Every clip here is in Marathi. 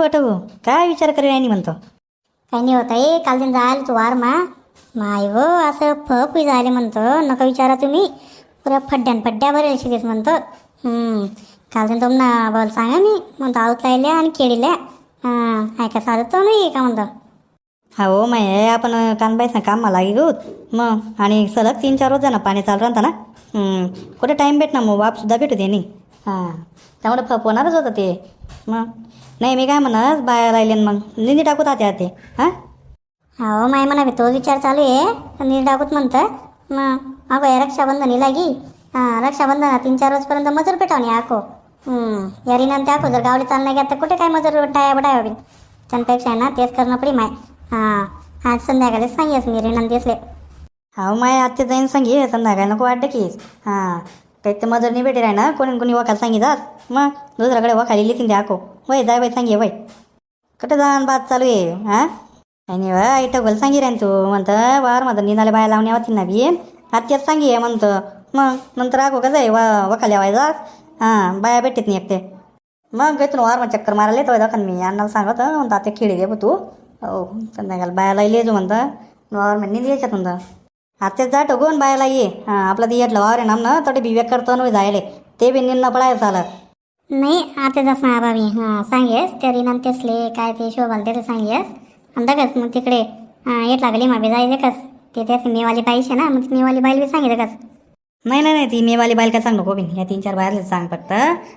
बटू काय विचार करेन आणि म्हणतो. काही नाही होत आहे काल दिन जायला तू वार मा. माय व असं फप जायले म्हणतो. नका विचारा तुम्ही. पुऱ्या फड्ड्यान फड्ड्या भरेल शिकेस म्हणतो. काल दिन तुम्हाला बोल सांगा मी. म्हणतो आऊत लायल्या आणि केळील्या. हां ऐका साधत नाही का म्हणतो. हा हो माय आपण कानबाईचं कामाला गेलोत मग आणि सलग तीन चार रोज ना पाणी चालू राहतं ना. कुठे टाईम भेट ना मग वापसुद्धा भेटू दे नाही. हां त्यामुळे फप होणारच होतं ते. मग? नाही मी काय म्हणत बाया राहिले मग. निंदी टाकू तात्या ते हां? हो माय म्हणा तोच विचार चालू आहे. नीट डाकूत म्हणतं मग? अगो या रक्षाबंधनी लागी हां रक्षाबंधन तीन चार रोजपर्यंत मजूर पेटावणी आको हम्म. या रिनांते आको जर गावडी चालणार घ्या तर कुठे काय मजूर टाया बटाया बी त्यापेक्षा आहे ना तेच करणं पडी माय. हां आज संध्याकाळी सांगेस मी रिनांत दिसले. हा माय आत्या जाईन सांगी संध्याकाळी नको वाटतं की. हां ते मजर नाही भेटे राही ना कोणी कोणी वखाल सांगितलं मग दुसऱ्याकडे वखाली लिखीन द्या आको वय जाय बाई सांगे वय. कुठं जाण बात चालू आहे हां? आणि वा आई सांगी रे तू. म्हणतं वार म्हणतं निनाले बाया लावण्या होती ना बी. आत्याच सांगी आहे म्हणतं. मग नंतर आको कसं आहे वा वखाली वायचा हां बाया भेटत नाही एकटे. मग घेतो वार मग चक्कर मारायला येतो दाखन मी. अण्णाला सांगत म्हणता आता खेळी दे तू. हो संध्याकाळ बायाला लिहिजो म्हणतं. वार म्हणजे द्यायच्यात म्हणतं आता जा टोकून बायाला ये. हां आपला ती येतलं वावर आहे ना ना तोटे बी करतो ना जायले. ते बी निन्न पडायचं झालं. नाही आता जसं ना बाबी. हां सांगेस त्या रिनांत तेसले काय ते शोभाल ते सांगेस. आणि दगस मग तिकडे हां येत लागली मा बी जायचं कस ते त्याच मेवाली पाहिजे ना मग मेवाली बाईल बी सांगितलं कस नाही नाही नाही ती मेवाली बाईल काय सांग नको बिन या तीन चार बाहेरच सांग फक्त.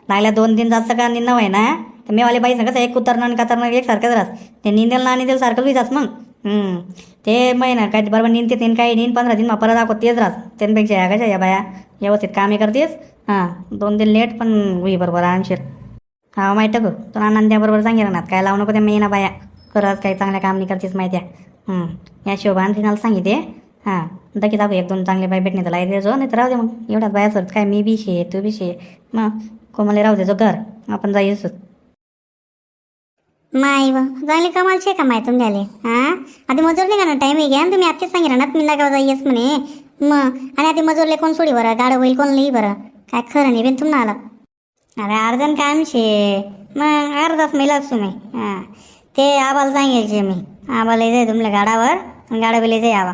लागल्या दोन तीन जास्त का निन्न आहे ना तर मेवाली बाई सांगत एक उतरणं आणि कातरणं एक सारखंच राहत. ते निंदेल ना निंदेल सारखंच विचास मग. ते महिना काय बरोबर निंदते तीन काही निन पंधरा दिन मग परत दाखव तेच राहत त्यांपेक्षा या कशा या बाया व्यवस्थित कामे करतेस हां दोन दिन लेट पण होई बरोबर आणशीर हा माहीत गो तुला आनंद्याबरोबर सांगेल ना काय लावू नको त्या महिना बाया खरंच काही चांगल्या काम नाही करतेस माहिती आहे या शोभान तिनाला सांगितले हां दकी दाखव एक दोन चांगले बाय भेटणे तर लाई देजो नाही तर राहू दे मग एवढ्याच बाया असत काय मी बी शे तू बी शे मग कोमले राहू दे जो घर आपण जाईस माय व चांगली कमालचे का माय तुम्हाला हां आधी मजूर नाही का ना टाईम घ्या. तुम्ही आत्ताच सांगितलं ना मी गाव जाईस म्हणे. मग आणि आधी मजूरले कोण सोडी बरं? गाडं होईल कोण लई बरं? काय खरं नाही बेन तुम्हाला आलं. अरे अर्धन काम शे मग अर्धाच मी लागतो मी. हां. ते आबाला सांगायचे मी. आबाला येते तुमल्या गाडावर गाडा बिले यावा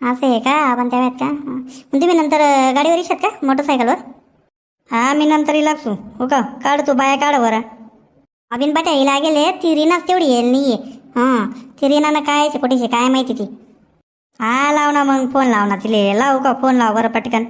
असं आहे का? आपण त्या का? मग तुम्ही नंतर गाडीवर येशात का? मोटरसायकलवर? हा मी नंतर लागतो हो का काढ तू बाया काढ बरं. अभिन बट्या हिला गेले ती रीनाच तेवढी येईल नाही हां ती रीनानं काय कुठेशी काय माहिती ती. हा लाव ना मग फोन लाव ना तिले. लावू का फोन लाव बरं पटकन.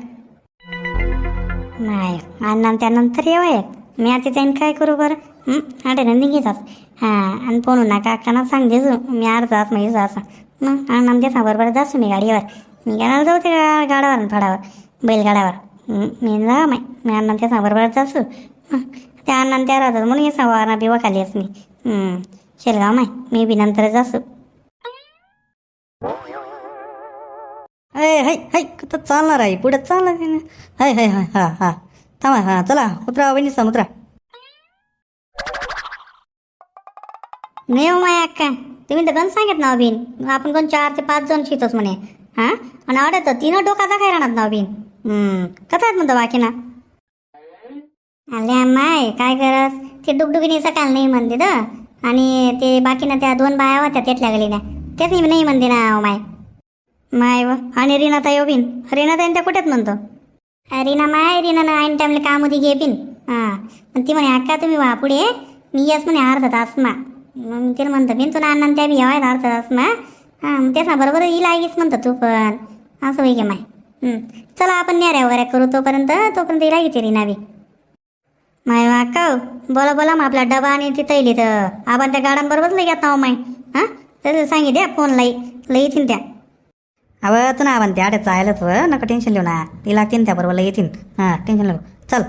नाही आणि त्यानंतर येवाय मी आता जाईन काय करू बरं? हं, आडे घेतात हां आणि फोन ना काकांना सांग देजो. मी अर्धा तास म्हणजे असं मग अण्णा देसा बरोबर जासू मी गाडीवर. मी गाडाला जाऊ ते गाडावर आणि थोड्यावर बैलगाड्यावर. मी जा माय. मी अण्णा देसा बरोबर जासू. त्या आनंद त्या राहतात म्हणून येसा वारा बिवा खाली मी हं, शेलगाव माय मी बी नंतर जासो. अय हाय हाय कुठं चालणार आहे? पुढे चालणार आहे ना? हाय हाय हाय हा हा. थांबा हा चला. उतरा वहिनी समुद्रा नाही हो माय अक्का. तुम्ही तर गण सांगत ना अभिन आपण कोण चार ते पाच जण शिकतोच म्हणे. हां? आणि आवडत तीन डोकाचा काय राहणार ना अभिन हम्म कसं आहेत म्हणतो बाकी ना अरे माय काय करस ते डुगडुगीने सकाळ नाही म्हणते तर आणि ते बाकी ना त्या दोन बाया होत्या त्यातल्या गलील्या. तेच नाही म्हणते ना माय. माय व आणि रीनाताई बिन रीनाताई त्या कुठेच म्हणतो? रीना माय रीना ऐन टाईमला काम होती घेपिन हां. ती म्हणे अक्का तुम्ही वा पुढे. मी येस म्हणे अर्धा तास मा. मग तिला म्हणतं बिन तुला अण्णा त्या बी यावायत अर्धा तास मा. हां मग तेच ना बरोबर येईल आगीच म्हणतो तू पण. असं होई गे माय. चला आपण न्याऱ्या वगैरे करू तोपर्यंत. तोपर्यंत येईल आहे रीना बी. माय अक्का बोला बोला मग आपला डबा आणि ती तैली तर. आपण त्या गाड्यांबरोबरच लई घेत नाव माय. हां? तर सांगी द्या फोन लाई. लई येतील त्या. अवं तू ना म्हणते आड्यात जायलाच व नका टेन्शन लिहू ना. ती लागतील त्या बरोबर येतील हां टेन्शन लिहू. चल.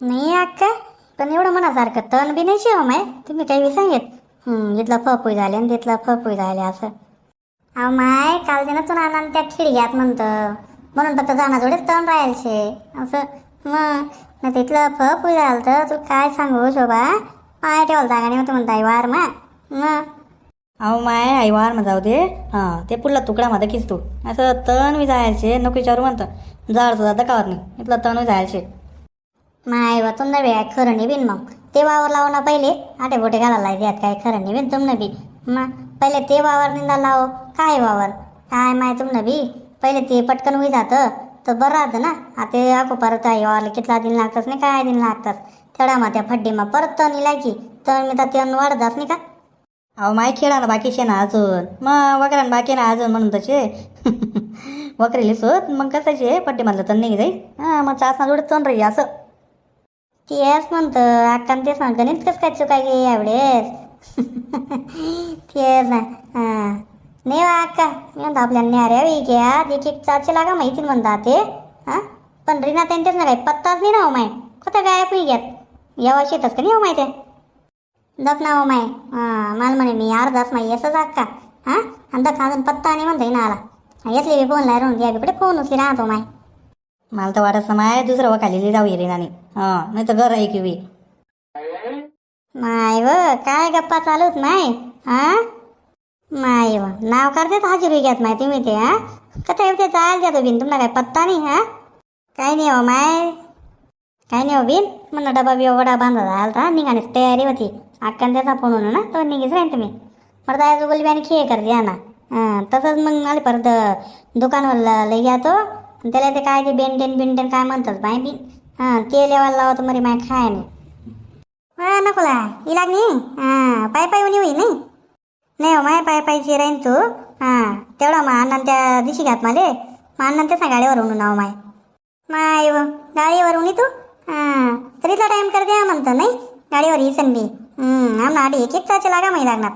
नाही अक्का पण एवढं मनासारखं तण बी नाही शिव माय. तुम्ही काही बी सांगेत. इथलं फपुई झाले आणि तिथलं फपुई झाले असं. अहो माय काल दिनं तू नाना त्या खिडग्यात म्हणतं. म्हणून फक्त जाण्याजोडेच तण राहायचे असं. मग तिथलं फपुई झालं तर तू काय सांगू शोभा? पाय ठेवायला जागा नाही होतं म्हणताय वार मा मग अहो माय आई वार मग जाऊ दे. हां ते पुढला तुकडा मध्ये किस तू असं तण बी जायचे नको विचारू म्हणतं. जाड सुद्धा दकावर नाही. इथलं तण जायचे माय वा बी काय खरं नाही बिन मग. ते वावर लावू ना पहिले. आटे बोटे घालायला द्यात काय? खरं नाही बिन तुमनं बी. मग पहिले ते वावर निंदा लाव. काय वावर? काय माय तुमनं बी? पहिले ते पटकन होई जातं. तर बरं राहतं ना. आता आको परत आहे कितला दिन लागतात नाही काय दिन लागतात. तेवढा मग त्या फड्डी मग परत तर निला की तर मी तर ते वाढतात नाही का? अहो माय खेळा ना बाकी शे ना अजून. मग वगैरे बाकी ना अजून म्हणून तसे वकरेली सोत मग कसाचे पट्टी म्हणलं तर नाही जाई हां मग चाचना जोडत तोंड रे असं. तेच म्हणतं अक्कान तेच म्हणतं गणित कसं काय चुकाय गे यावेळेस? तेच ना हां. नाही वा अक्का मी म्हणतो आपल्या न्याऱ्या वी घ्या एक एक चाचे लागा माहिती म्हणतात ते हां? पण रीना त्यांच्याच ना काही पत्ताच नाही ना हो माय. कुठं गायब नाही घ्यात यावा शेतच का नाही हो माहिती दख ना हो माय. मला म्हणे मी अर्धाच माही असंच अक्का. हां? आणि दख अजून पत्ता नाही म्हणता ना आला. येतली बी फोन लावून घ्या बिकडे फोन उचली राहतो माय. मला तर वाटत माय दुसरं वखालेली जाऊ रे हां नाही तर घर आहे की माय व काय गप्पा चालूत माय? हां? माय वा. नाव करतेत हजेरी घ्यात माय तुम्ही ते हा? कथा येते जायला जातो तो बिन. तुम्हाला काय पत्ता नाही हा? काय नाही हो माय. काय नाही हो बिन. म्हणलं डबा बी वडा बांधा झाला होता निघाण्याची तयारी होती. अक्कान त्याचा फोन होणार ना तो निघीच राहील तुम्ही. परत जायचं बोलली आणि खेळ कर द्या ना. हां तसंच मग आले परत दुकानवर लई घ्या तो त्याला ते काय ते बेंडेन बिंडेन काय म्हणतात माय बी हां ते लेवायला लावतो मरे माय खाय नाही हा नकोला इलाग नाही हां पाय पाय उनी होई नाही? नाही हो माय पाय पायची राहीन तू. हां तेवढा मग अण्णा त्या दिवशी घात माले मग अण्णा त्याचा गाडीवर उनू नाव माय. माय व गाडीवर उनी तू? हां तरीचा टाईम कर द्या म्हणतं नाही? गाडीवर येसन बी आमना आडी एक एक ताचे लागा माही लागणार.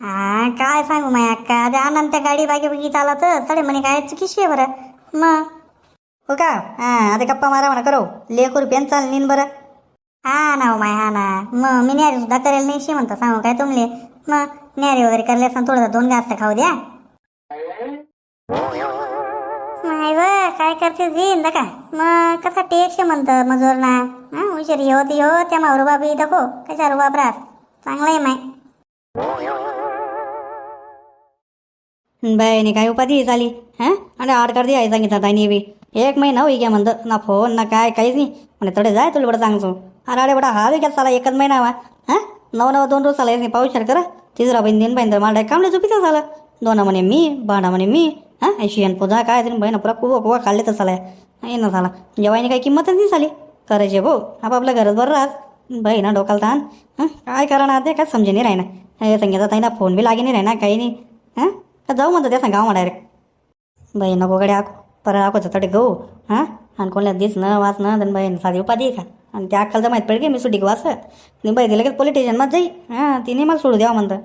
हा काय सांगू माय अक्का त्या अण्णा त्या गाडी बागी बागी चालत तडे म्हणे काय चुकीशी आहे बरं. मग? हो का? हां आता गप्पा मारा म्हणा करो. लेख रुपयान चाल नीन बरं. हा ना हो माय हा ना. मग मी न्यारी सुद्धा करेल नाही शी म्हणतो सांगू काय तुमले. मग? न्यारी वगैरे करले असं थोडंसं दोन घास तर खाऊ द्या. नाही व काय करतेस बिन का? मग कसा टेक्स म्हणतं मजूर ना हा हुशारी हो ती हो त्या मावरू बाबी दखो कशा रुबाब रास चांगलं आहे माय. बाईने काय उपाधी झाली हा? आणि आड कर आहे सांगितलं ताईने बी. एक महिना होई घ्या म्हणतं. ना फोन ना काय काहीच नाही. म्हणे थोडे जाय तुला बडं सांगतो. अरे अरे बडा हा घ्या साला? एकच महिना वा हा? नऊ नऊ दोन रोज साला नाही. पाऊस करा. तिसरा बहीण दिन बहीण मला कामले चुकीचा झालं? दोन म्हणे मी. बाणा म्हणे मी. हां? ऐशी पुजा काय तरी बहीण पुरा कुवा कुवा खाल्ले तर साला नाही ना झाला. जेवायने काही किंमतच नाही झाली. करायचे भाऊ आपापल्या घरात बरं राहत. बहीण डोकाल ताण. हं काय करा ना ते? काय समजे नाही राहिना. हे संगीता ताईना फोन बी लागे नाही राहिना काही नाही. हां? का जाऊ म्हणतो त्या सांगा? डायरेक्ट. बाई नको गड्या आको परत आखो तडे गहू. हां? आणि कोणाला दिसणं वाचणं दन बाई साधी उपाधी का आणि त्या अक्काला तर माहीत पडली की मी सुटी वास ती बाई दिलं की पोलीस स्टेशनमध्ये जाई हां तिने मला सोडू द्यावं म्हणतं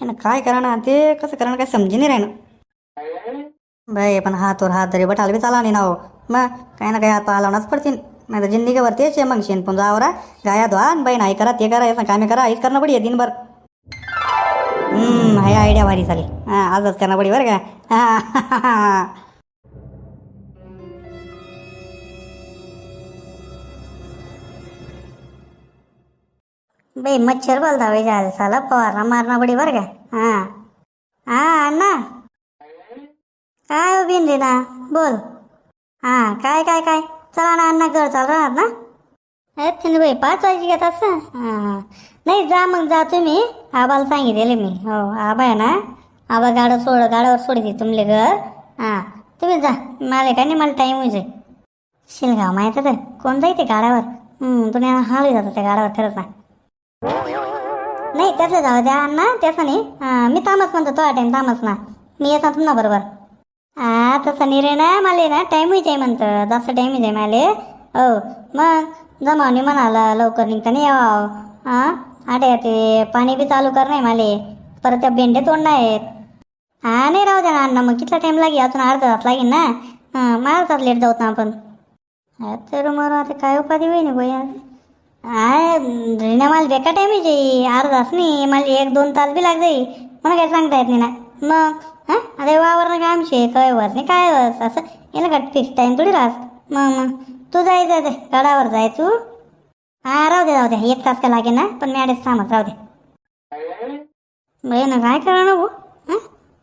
हे काय करा ना ते कसं करा ना काय समजे नाही राहिनं बाई पण हातवर हात तरी बटाल बी चाला नाही ना हो मग काही ना काही हात पाहावणाच पडतील नाही तर जिंदगीवर तेच आहे मग शेण पण जावरा गाया धुवा आणि बाई नाही करा ते करा याचं कामे करा हेच करणं पडी दिनभर हम्म, हाय आयडिया भारी झाली हां आजच करणं पडी बरं का हां बाई मच्छर बोलता बाई झालं साला फवारणा मारना पडी बरं का हां हां अण्णा काय हो बिन रे ना बोल हां काय काय काय चला ना अण्णा घर चाल राहणार ना अरे बाई पाच वाजता घेत असं हां नाही जा मग जा तुम्ही आबाला सांगितले मी हो आबा आहे ना आबा गाडं सोड गाड्यावर सोडते तुमले घर हां तुम्ही जा मला काय नाही मला टाईम होईल शिलगाव माहिती तर कोण जायते गाड्यावर तुम्ही हाळी जातं त्या गाड्यावर खरंच ना नाही त्याचं जाऊ द्या. अण्णा त्याचं नाही मी तामस म्हणतो तो टाईम तामस ना मी येतो तुमना बरोबर. हा तसं नाही रे ना मला ना टाईम आहे म्हणतं. जास्त टाईम आहे मला. हो मग जमावणी म्हणाला लवकर निघता नाही यावं हां आटे ते पाणी बी चालू कर नाही मला. परत त्या भेंडे तोडणं आहेत. हा नाही राहू द्या ना अण्णा मग कितला टाईम लागेल? अजून अर्धा तास लागेल ना? हां तास लेट जाऊत ना आपण. तर मग आता काय उपाधी होईन गोया हा रिना मला बेका टाईम आहे अर्धा तास नाही मला एक दोन तास बी लाग जाई मला काय सांगता येत नाही ना. मग हां? अरे वावर काय आमचे? काय वस नाही काय वस असं याला का फिक्स टाईम थोडी राहस मग मग. तू जाय जाय जाय गडावर जाय तू हा राहू दे राहू दे. एक तास का लागे ना पण मी अडेच थांबत राहू दे. बाई ना काय करा ना भाऊ हां?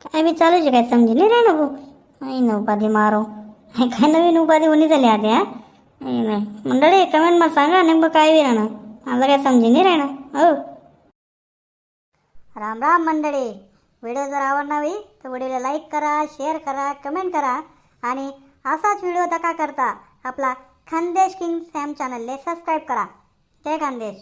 काय बी चालू काय समजे नाही रे ना भाऊ नाही ना उपाधी मारो. काय नवीन उपाधी उनी झाली आधी हा? नाही नाही. मंडळी कमेंटमध्ये सांगा नेमकं काय बी राहणं मला काय समजून नाही राहणं हो राम राम मंडळी व्हिडिओ जर आवडणावी तर व्हिडिओला लाईक करा शेअर करा कमेंट करा आणि असाच व्हिडिओ दका करता आपला खानदेश किंग सॅम चॅनलले सबस्क्राईब करा जय खानदेश